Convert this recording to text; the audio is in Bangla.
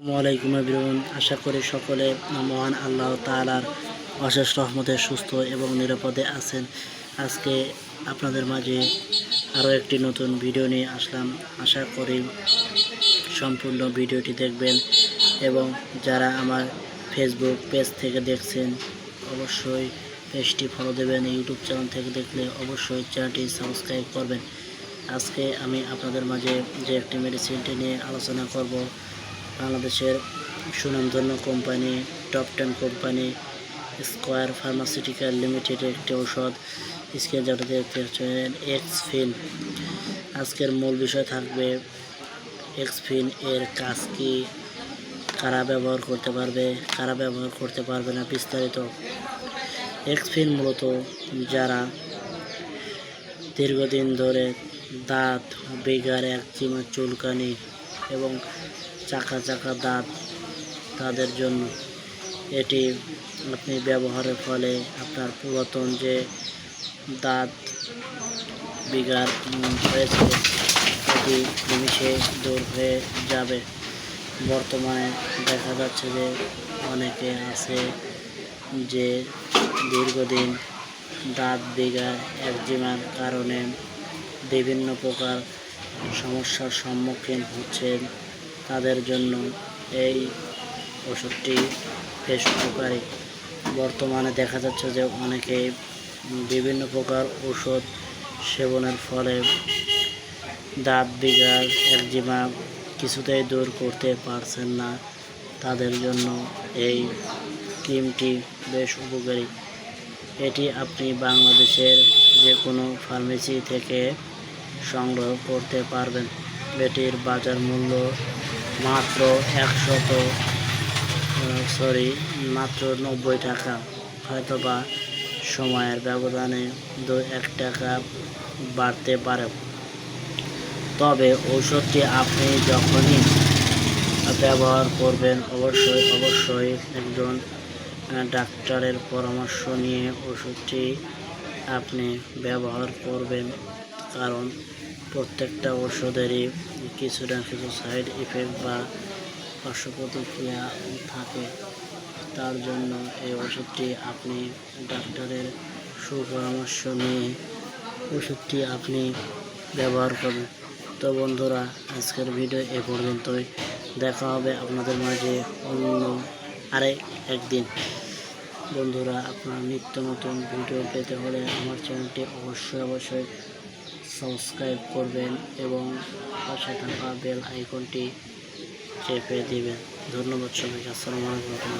আসসালামু আলাইকুম এভরিওয়ান। আশা করি সকলে মহান আল্লাহ তাআলার অশেষ রহমতে সুস্থ এবং নিরাপদে আছেন। আজকে আপনাদের মাঝে আরও একটি নতুন ভিডিও নিয়ে আসলাম। আশা করি সম্পূর্ণ ভিডিওটি দেখবেন এবং যারা আমার ফেসবুক পেজ থেকে দেখছেন, অবশ্যই পেজটি ফলো দেবেন ইউটিউব চ্যানেল থেকে দেখলে অবশ্যই চ্যানেলটি সাবস্ক্রাইব করবেন। আজকে আমি আপনাদের মাঝে যে একটি মেডিসিনটি নিয়ে আলোচনা করব বাংলাদেশের সুনামধন্য company top ten company Square pharmaceutical লিমিটেডের একটি ঔষধ স্ক্রিন যেটা দেখতে পাচ্ছেন এক্সফিন আজকের মূল বিষয় থাকবে এক্সফিন এর কাজ কি, কারা ব্যবহার করতে পারবে, কারা ব্যবহার করতে পারবে না বিস্তারিত। এক্সফিন মূলত যারা দীর্ঘদিন ধরে দাঁত, বেগার একজিমা চুলকানি এবং চাকা চাকা দাঁত তাদের জন্য এটি আপনি ব্যবহারের ফলে আপনার পুরাতন যে দাঁত উম, হয়েছে এটি নিমিশে দূর হয়ে যাবে। বর্তমানে দেখা যাচ্ছে যে অনেকে আছে যে দীর্ঘদিন দাঁত বিগার একজিমার কারণে বিভিন্ন প্রকার সমস্যার সম্মুখীন হচ্ছেন তাদের জন্য এই ওষুধটি বেশ উপকারী। বর্তমানে দেখা যাচ্ছে যে অনেকে বিভিন্ন প্রকার ওষুধ সেবনের ফলে দাঁত বিগার একজিমা কিছুতেই দূর করতে পারছেন না। তাদের জন্য এই ক্রিমটি বেশ উপকারী। এটি আপনি বাংলাদেশের যে কোনো ফার্মেসি থেকে সংগ্রহ করতে পারবেন। এটির বাজার মূল্য মাত্র একশত সরি, মাত্র নব্বই টাকা। হয়তোবা সময়ের ব্যবধানে দু এক টাকা বাড়তে পারে। তবে ঔষধটি আপনি যখনই ব্যবহার করবেন, অবশ্যই অবশ্যই একজন ডাক্তারের পরামর্শ নিয়ে ওষুধটি আপনি ব্যবহার করবেন। কারণ প্রত্যেকটা ওষুধেরই কিছু না কিছু সাইড ইফেক্ট বা পার্শ্ব প্রতিক্রিয়া থাকে। তার জন্য এই ওষুধটি আপনি ডাক্তারের সুপরামর্শ নিয়ে ওষুধটি আপনি ব্যবহার করবেন। তো বন্ধুরা, আজকের ভিডিও এ পর্যন্তই। দেখা হবে আপনাদের মাঝে অন্য আরেক একদিন। বন্ধুরা, আপনার নিত্য নতুন ভিডিও পেতে হলে আমার চ্যানেলটি অবশ্যই অবশ্যই সাবস্ক্রাইব করবেন এবং পাশে থাকা বেল আইকনটি চেপে দিবেন। ধন্যবাদ সবাইকে। আসসালামু আলাইকুম।